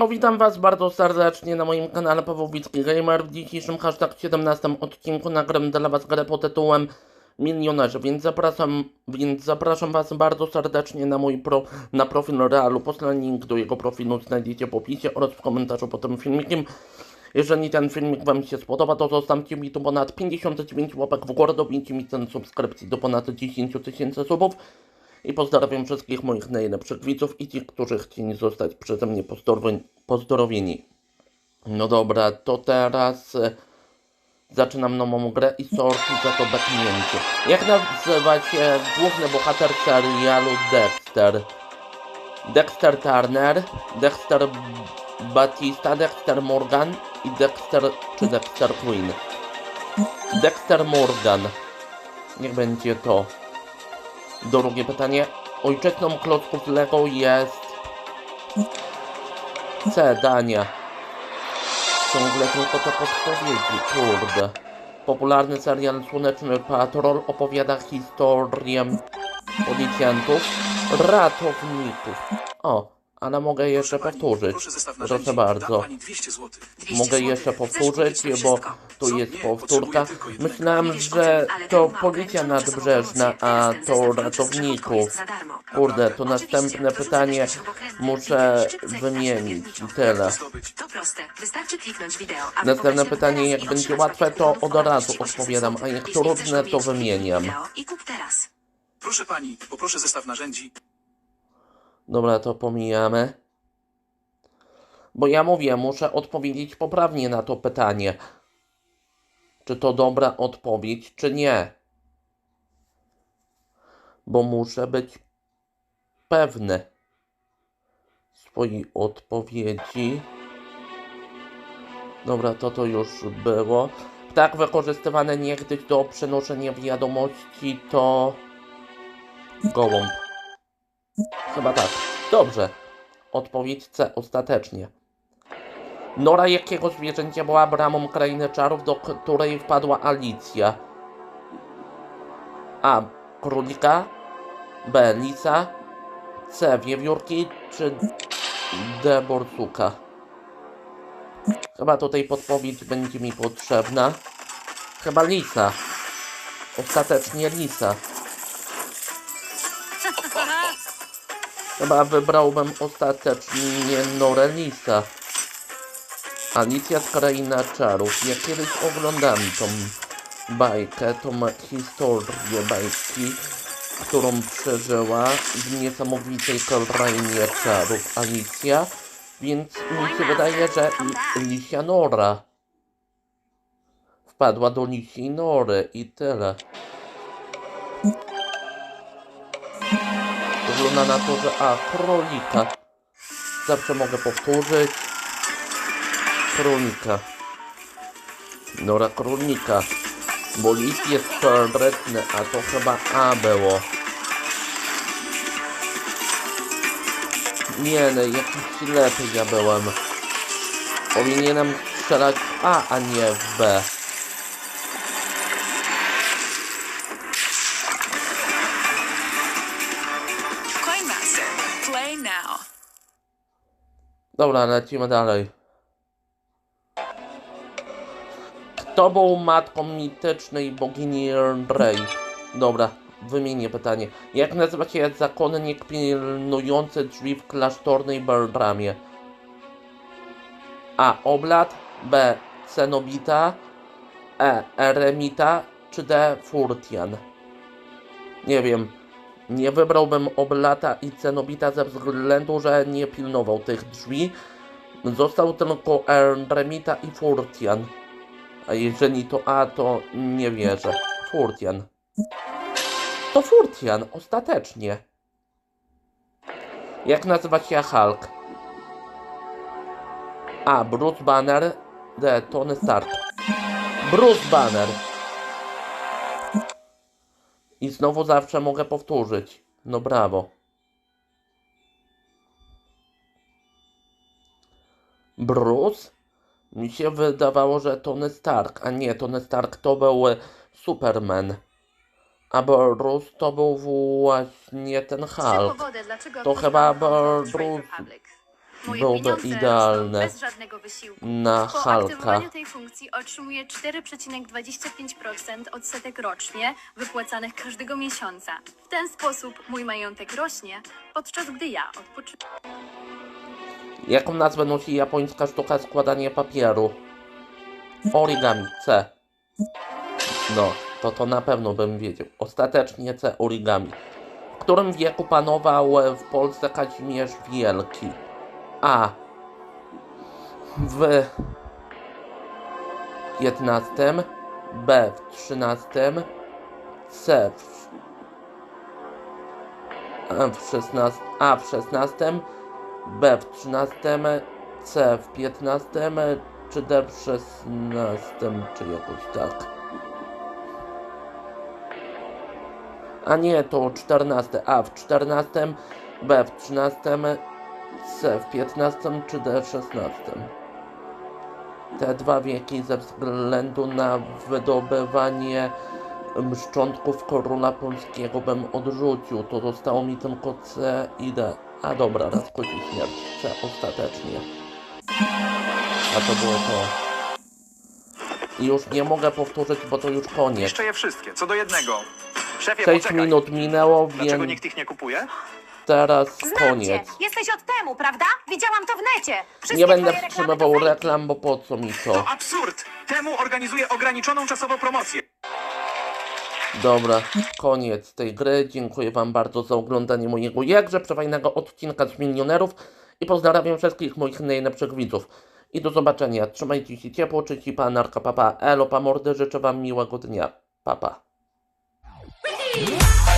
Siemano, witam was bardzo serdecznie na moim kanale Pawłowicki Gamer. W dzisiejszym hashtag 17 odcinku nagram dla was grę pod tytułem Milionerzy, więc zapraszam, więc zapraszam was bardzo serdecznie na mój pro, na profil Realu. Posłany link do jego profilu znajdziecie w opisie oraz w komentarzu pod tym filmikiem. Jeżeli ten filmik wam się spodoba, to zostawcie mi tu ponad 59 łapek w górę, dobijcie mi ten subskrypcji do ponad 10 tysięcy subów. I pozdrawiam wszystkich moich najlepszych widzów i tych, którzy chcieli zostać przeze mnie pozdrowieni. No dobra, to teraz e, zaczynam nową grę i sorki za to beknięcie. Jak nazywa się główny bohater serialu Dexter? Dexter Turner, Dexter Batista, Dexter Morgan i Dexter czy Dexter Queen? Dexter Morgan. Niech będzie to. Drugie pytanie. Ojczyzną klocków Lego jest... C. Dania. Ciągle tylko te podpowiedzi, kurde. Popularny serial Słoneczny Patrol opowiada historię policjantów, ratowników. O, ale mogę jeszcze powtórzyć. Proszę Proszę bardzo. Dam pani 200 zł. 200 Mogę jeszcze powtórzyć, bo tu Co? jest Nie, powtórka. Myślałem, że to policja nadbrzeżna, a to ratowników. Kurde, to następne pytanie muszę wymienić i tyle. Następne pytanie, jak będzie łatwe, to od razu wartości 800 odpowiadam, a jak trudne, to wymieniam. Proszę pani, poproszę zestaw narzędzi. Dobra, to pomijamy. Bo ja mówię, muszę odpowiedzieć poprawnie na to pytanie. Czy to dobra odpowiedź, czy nie? Bo muszę być pewny swojej odpowiedzi. Dobra, to to już było. Tak wykorzystywane niegdyś do przenoszenia wiadomości to gołąb. Chyba tak. Dobrze. Odpowiedź C ostatecznie. Nora jakiego zwierzęcia była bramą krainy czarów, do której wpadła Alicja? A. Królika. B. Lisa. C. Wiewiórki. Czy D. Borsuka? Chyba tutaj podpowiedź będzie mi potrzebna. Chyba Lisa. Ostatecznie Lisa. Chyba wybrałbym ostatecznie Norelisa. Alicja z Kraina Czarów. Ja kiedyś oglądałem tą bajkę, tą historię bajki, którą przeżyła w niesamowitej Krainie Czarów Alicja, więc mi się wydaje, że Lisia Nora wpadła do Lisi Nory i tyle. Wygląda na to, że a, królika. Zawsze mogę powtórzyć. Królika. Nora królika. Bo list jest konkretny, a to chyba A było. Nie no, jakiś ślepy ja byłem. Powinienem strzelać w A, a nie w B. Dobra, lecimy dalej. Kto był matką mitycznej bogini Rey? Dobra, wymienię pytanie. Jak nazywa się zakonnik pilnujący drzwi w klasztornej bramie? A. Oblat B. Cenobita E. Eremita czy D. Furtian? Nie wiem. Nie wybrałbym Oblata i Cenobita ze względu, że nie pilnował tych drzwi. Został tylko Eremita i Furtian. A jeżeli to A, to nie wierzę. Furtian. To Furtian, ostatecznie. Jak nazywa się Hulk? A. Bruce Banner. D. Tony Stark. Bruce Banner. I znowu zawsze mogę powtórzyć. No brawo. Bruce? Mi się wydawało, że Tony Stark, a nie, Tony Stark to był e, Superman. A Bruce to był właśnie ten Hulk. To chyba Bruce-. Moje Byłoby idealne bez żadnego wysiłku. na Po Halka. aktywowaniu tej funkcji otrzymuję 4,25% odsetek rocznie wypłacanych każdego miesiąca. W ten sposób mój majątek rośnie, podczas gdy ja odpoczywam. Jaką nazwę nosi japońska sztuka składania papieru? Origami C. No, to to na pewno bym wiedział. Ostatecznie C origami. W którym wieku panował w Polsce Kazimierz Wielki? A. W. XV, B w XIII, C w, w XVI, A w XVI, B w 13, C w 15, czy D w 16, czy jakoś tak. A nie, to 14, A w 14, B w 13, C w 15, czy D w 16. Te dwa wieki ze względu na wydobywanie szczątków króla polskiego bym odrzucił. To zostało mi tylko C i D. A dobra, raz kości śmierć. C ostatecznie. A to było to. I już nie mogę powtórzyć, bo to już koniec. Jeszcze je wszystkie, co do jednego. Szefie, 6 poczekaj. minut minęło, Dlaczego więc nikt ich nie kupuje? Teraz Znam cię. koniec. Jesteś od temu, prawda? Widziałam to w necie. Wszystkie Nie będę twoje reklamy wstrzymywał fake. reklam, bo po co mi to? To absurd! Temu organizuje ograniczoną czasowo promocję. Dobra, koniec tej gry. Dziękuję Wam bardzo za oglądanie mojego jakże przefajnego odcinka z Milionerów i pozdrawiam wszystkich moich najlepszych widzów. I do zobaczenia. Trzymajcie się ciepło, czy ci panarka, papa, elo, pa mordy, życzę Wam miłego dnia. Papa. Pa.